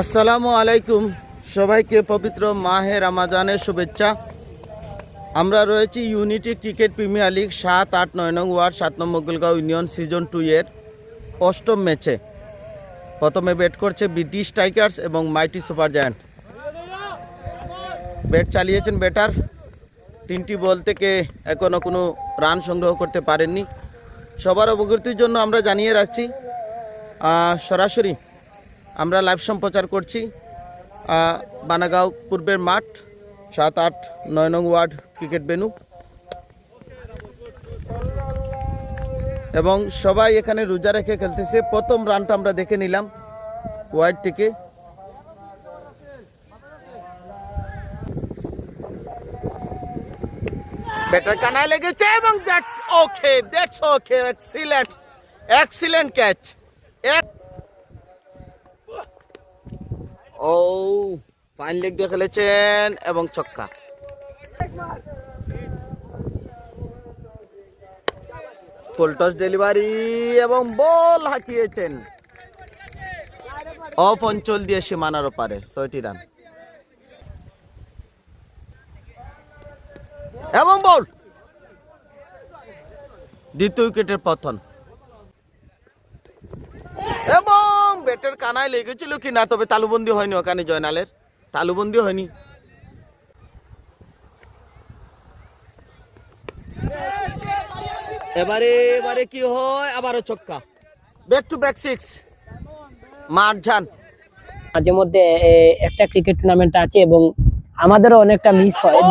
আসসালামু আলাইকুম। সবাইকে পবিত্র মাহে রামাজানের শুভেচ্ছা। আমরা রয়েছি ইউনিটি ক্রিকেট প্রিমিয়ার লিগ সাত, আট, নয় নং ওয়ার্ড, সাত নম্বর গোলগাঁও ইউনিয়ন সিজন টু এর অষ্টম ম্যাচে। প্রথমে ব্যাট করছে ব্রিটিশ টাইগার্স এবং মাইটি সুপার জায়ান্ট। ব্যাট চালিয়েছেন ব্যাটার। তিনটি বল থেকে এখনও কোনো রান সংগ্রহ করতে পারেননি। সবার অবগতির জন্য আমরা জানিয়ে রাখছি সরাসরি আমরা লাইভ সম্প্রচার করছি বানাগাঁও পূর্বের মাঠ, সাত আট নয় নং ওয়ার্ড ক্রিকেট ভেনু এবং সবাই এখানে রোজা রেখে খেলতেছে। প্রথম রানটা আমরা দেখে নিলাম ওয়াইড থেকে। ব্যাটার কানায় লেগেছে এবং that's okay that's okay excellent excellent catch O fine leg দিয়ে খেলেছেন এবং ছক্কা। ফুলটস ডেলিভারি এবং বল হাঁকিয়েছেন। অফ অঞ্চল দিয়ে সীমানার পারে ছয়টি রান এবং বল দ্বিতীয় উইকেটের পতন। এবং ব্যাটের কানায় লেগেছিল কি না তবে তালুবন্দি হয়নি ওখানে জয়নালের। তালুবন্দি হয়নি। এবারে এবারে কি হয়? আবারও ছক্কা। ব্যাক টু ব্যাক সিক্স মারঝান। মাঝে মধ্যে একটা ক্রিকেট টুর্নামেন্ট আছে এবং আমাদেরও অনেকটা মিস হয়। ও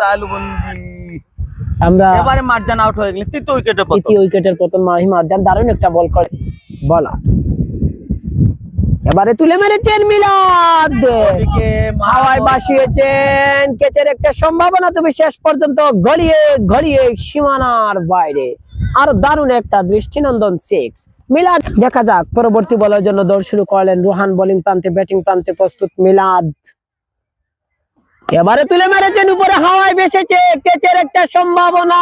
তালুবন্দি। আমরা এবারে মারজান আউট হয়ে গেলেন তৃতীয় উইকেটে পতন তৃতীয় উইকেটের পতন মাহি মারজান দারুণ একটা বল করে। বলা এবারে তুলে মেরেছেন মিলাদ। হাওয়ায় বাসিয়েছেন কেচের একটা সম্ভাবনা তবে শেষ পর্যন্ত গড়িয়ে গড়িয়ে সীমানার বাইরে। আর দারুণ একটা দৃষ্টিনন্দন সিক্স মিলাদ দেখা যাক পরবর্তী বলের জন্য দৌড় শুরু করলেন রুহান বোলিং প্রান্তে ব্যাটিং প্রান্তে প্রস্তুত মিলাদ। এবারে তুলে মেরেছেন উপরে হাওয়ায় ভেসেছে কেচের একটা সম্ভাবনা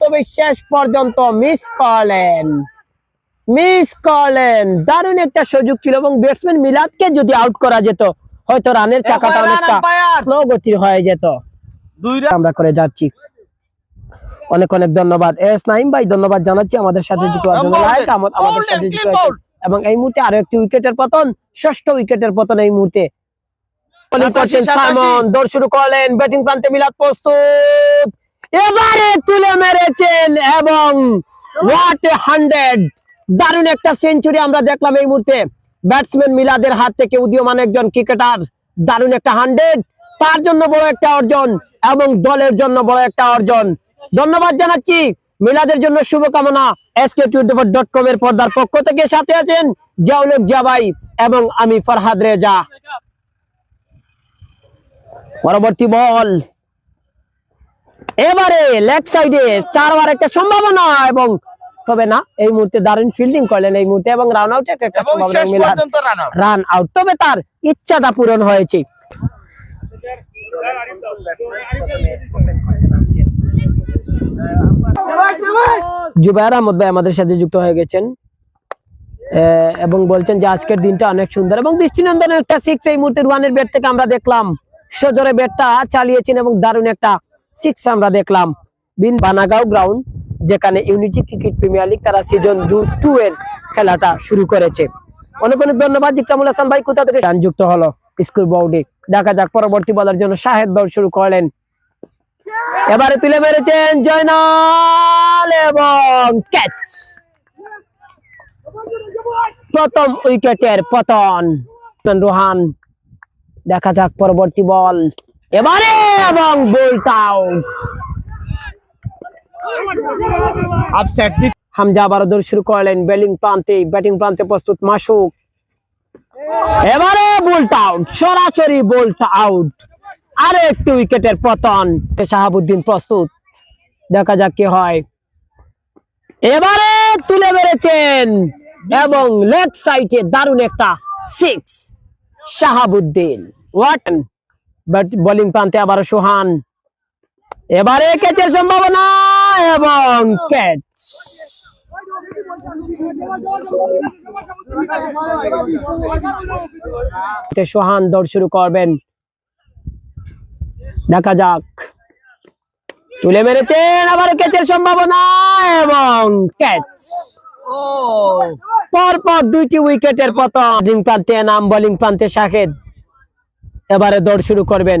তবে শেষ পর্যন্ত মিস করলেন। মিস করলেন দারুণ একটা সুযোগ ছিল এবং ব্যাটসম্যান মিলাদকে যদি আউট করা যেত হয়তো রানের চাকাটা অনেকটা স্লো গতির হয়ে যেত। আমরা করে যাচ্ছি। অনেক অনেক ধন্যবাদ। এস নাইম ভাই ধন্যবাদ জানাচ্ছি। আমাদের সাথে যুক্ত আমাদের সাথে যুক্ত। এবং এই মুহূর্তে আরও একটি উইকেটের পতন ষষ্ঠ উইকেটের পতন এই মুহূর্তে। বোলিং করছেন সাইমন। দৌড় শুরু করলেন। ব্যাটিং প্রান্তে মিলাদ প্রস্তুত। এবারে তুলে মেরেছেন এবং হান্ড্রেড দারুণ একটা সেঞ্চুরি আমরা দেখলাম এই মুহূর্তে। ব্যাটসম্যান মিলাদের হাত থেকে উদীয়মান একজন ক্রিকেটার দারুণ একটা হান্ড্রেড তার জন্য বড় একটা অর্জন এবং দলের জন্য বড় একটা অর্জন। ধন্যবাদ জানাচ্ছি। মিলাদের জন্য শুভকামনা এসকে টোয়েন্টি ডট কম এর পর্দার পক্ষ থেকে। সাথে আছেন জাউলক জাবাই এবং আমি ফরহাদ রেজা। পরবর্তী বল। এবারে লেগ সাইডে চারবার একটা সম্ভাবনা এবং তবে না এই মুহূর্তে দারুণ ফিল্ডিং করলেন এই মুহূর্তে এবং রান আউট একটা রান আউট তবে তার ইচ্ছাটা পূরণ হয়েছে। জুবাইর আহমদ ভাই আমাদের সাথে যুক্ত হয়ে গেছেন। এবং বলছেন যে আজকের দিনটা অনেক সুন্দর এবং দৃষ্টিনন্দন একটা সিক্স এই মুহূর্তে রুয়ানের ব্যাট থেকে আমরা দেখলাম। সজোরে ব্যাটটা চালিয়েছেন এবং দারুণ একটা সিক্স আমরা দেখলাম। বিন বানাগাঁও গ্রাউন্ড যেখানে ইউনিটি ক্রিকেট প্রিমিয়ার লিগ তারা সিজন দু টু এর খেলাটা শুরু করেছে। অনেক অনেক ধন্যবাদ জিকামুল হাসান ভাই, কোথা থেকে যুক্ত হলো? স্কুল বোর্ডে। দেখা যাক, পরবর্তী বলার জন্য শাহেদ দৌড় শুরু করলেন। এবারে তুলে মেরেছেন জয়নাল এবং ক্যাচ। প্রথম উইকেটের পতন। রোহান, দেখা যাক পরবর্তী বল। এবারে এবং বোল্ট আউট। আপসেট হামজা শুরু করলেন প্রান্তে। ব্যাটিং প্রান্তে প্রস্তুত মাসুক। এবারে বোল্ট আউট সরাসরি বোল্ট আউট একটি উইকেটের পতন। শাহাবুদ্দিন প্রস্তুত। দেখা যাক কি হয়। এবারে তুলে মেরেছেন এবং লেগ সাইডে দারুণ একটা সিক্স শাহাবুদ্দিন। ওয়াটন বোলিং প্রান্তে আবার সোহান। এবারে ক্যাচের সম্ভাবনা। এবং ক্যাচ সোহান দৌড় শুরু করবেন। দেখা যাক। তুলে মেরেছেন আবার ক্যাচের সম্ভাবনা এবং ক্যাচ। পরপর দুইটি উইকেটের পতন। ব্যাটিং প্রান্তে নাম, বোলিং প্রান্তে শাহেদ। এবারে দৌড় শুরু করবেন।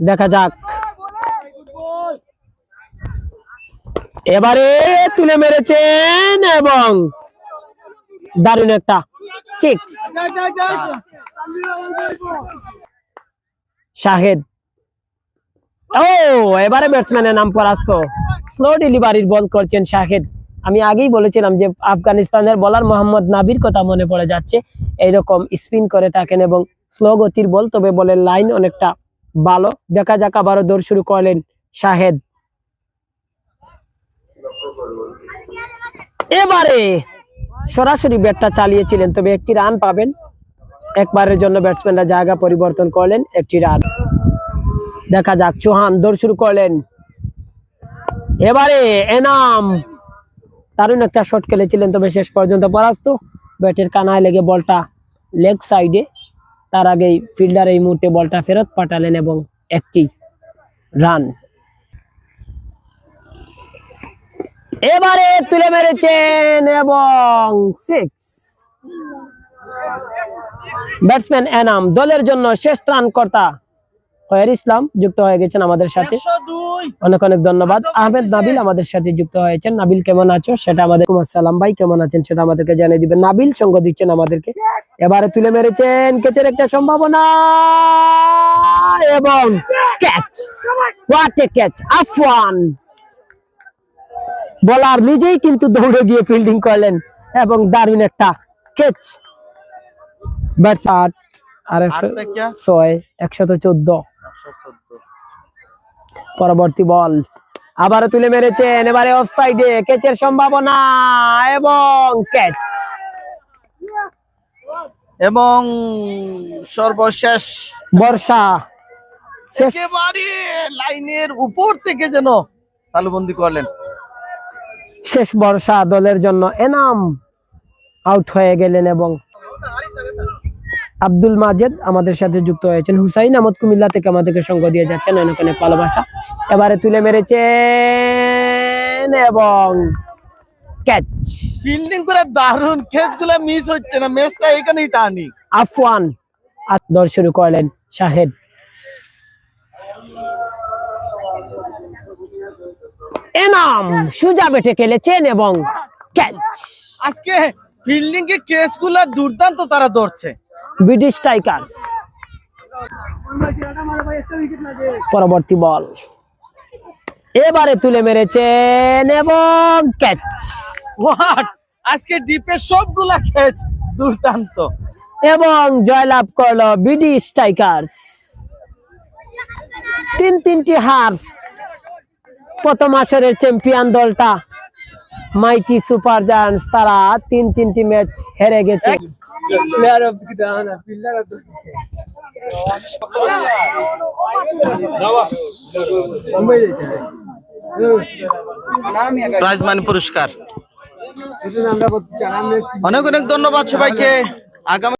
দেখা যাক। এবারে তুলে মেরেছেন এবং দারুণ একটা সিক্স শাহেদ। ও, এবারে ব্যাটসম্যানের নাম পরাস্ত। স্লো ডেলিভারির বল করছেন শাহেদ। আমি আগেই বলেছিলাম যে আফগানিস্তানের বলার মোহাম্মদ নাবির কথা মনে পড়ে যাচ্ছে। এইরকম স্পিন করে থাকেন এবং স্লো গতির বল তবে বলের লাইন অনেকটা ভালো। দেখা যাক আবারও দৌড় শুরু করলেন শাহেদ। এবারে সরাসরি ব্যাটটা চালিয়েছিলেন, তবে একটি রান পাবেন। একবারের জন্য ব্যাটসম্যানরা জায়গা পরিবর্তন করলেন, একটি রান। দেখা যাক, চৌহান দৌড় শুরু করলেন। এবারে এনাম দারুণ একটা শট খেলেছিলেন, তবে শেষ পর্যন্ত পরাস্ত। ব্যাটের কানায় লেগে বলটা লেগ সাইডে। তার আগেই ফিল্ডার এই মুহূর্তে বলটা ফেরত পাঠালেন এবং একটি রান। এবারে তুলে মেরেছেন এবং সিক্স ব্যাটসম্যান এনাম দলের জন্য শেষ রান কর্তা হয়ার ইসলাম যুক্ত হয়ে গেছেন আমাদের সাথে। অনেক অনেক ধন্যবাদ। আহমেদ নাবিল আমাদের সাথে যুক্ত হয়েছেন। নাবিল কেমন আছো? সেটা আমাদের কুমার সালাম ভাই কেমন আছেন? সেটা আমাদেরকে জানিয়ে দিবেন। নাবিল সঙ্গ দিচ্ছেন আমাদেরকে। এবারে তুলে মেরেছেন কেচের একটা সম্ভাবনা। এবং ক্যাচ। হোয়াট এ ক্যাচ আফওয়ান। বলার নিজেই কিন্তু দৌড়ে গিয়ে ফিল্ডিং করলেন এবং দারুণ একটা ক্যাচ ব্যাটস আট আর একশো ছয় একশত চোদ্দ। পরবর্তী বল আবারও তুলে মেরেছেন এবারে অফ সাইডে ক্যাচের সম্ভাবনা এবং ক্যাচ এবং সর্বশেষ বর্ষা। একেবারে লাইনের উপর থেকে যেন তালুবন্দি করলেন। শেষ বর্ষা দলের জন্য এনাম আউট হয়ে গেলেন এবং আব্দুল মাজেদ আমাদের সাথে যুক্ত হয়েছেন। হুসাইন আহমদ কুমিল্লা থেকে আমাদেরকে সঙ্গ দিয়ে যাচ্ছেন অনেক অনেক ভালোবাসা। এবারে তুলে মেরেছেন এবং ক্যাচ। ফিল্ডিং করে দারুণ খেচগুলা মিস হচ্ছে না ম্যাচটা এখানেই টানি। আফওয়ান আর দৌড় শুরু করলেন শাহেদ। এনাম সুজা বেটে খেলেছেন এবং ক্যাচ। আজকে ফিল্ডিং এ কেসগুলা দুর্দান্ত তারা ধরছে। ব্রিটিশ টাইগার্স পরবর্তী বল। এবারে তুলে মেরেছেন এবং ক্যাচ। হোয়াট আজকে ডিপে সবগুলা খেচ দুর্দান্ত। এবং জয়লাভ করল ব্রিটিশ টাইগার্স তিন তিনটি হার প্রথম আসরের চ্যাম্পিয়ন দলটা মাইটি সুপার জায়ান্টস, তারা তিন তিনটি ম্যাচ হেরে গেছে। পুরস্কার। অনেক অনেক ধন্যবাদ সবাইকে। আগামী